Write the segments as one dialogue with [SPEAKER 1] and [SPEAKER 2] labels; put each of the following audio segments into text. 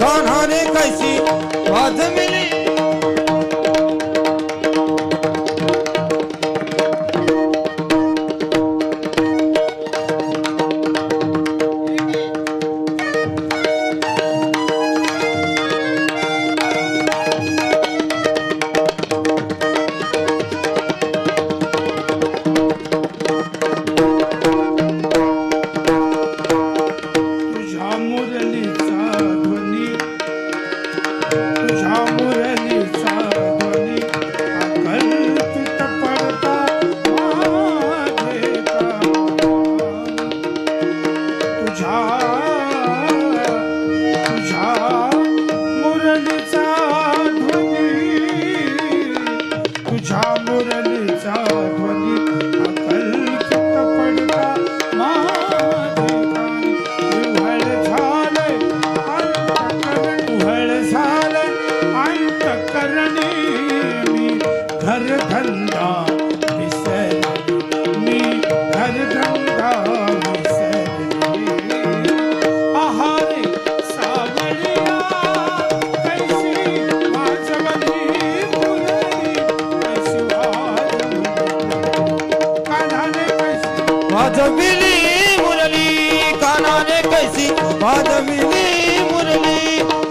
[SPEAKER 1] ધન કસી માધમી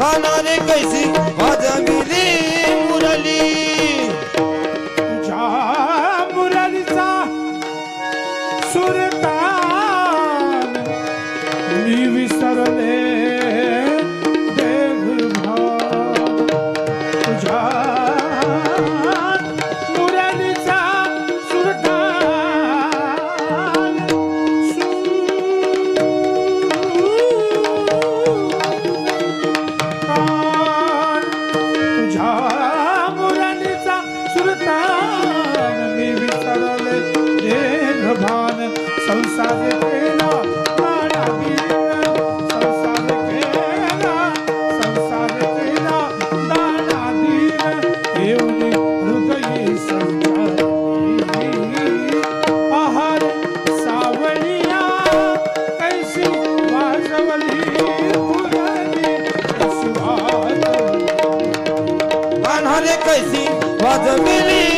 [SPEAKER 1] पाहणारे कैसी वाजविली मुरली ज्या मुरलीचा सुरतान मी विसरले देव भाव तुझ्या कैसी वाजविली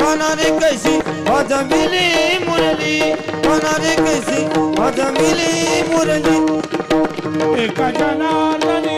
[SPEAKER 1] बनारे कैसी वाजविली
[SPEAKER 2] मुरली होणारे कैसी वाजविली मुरली
[SPEAKER 1] एका जनार्दने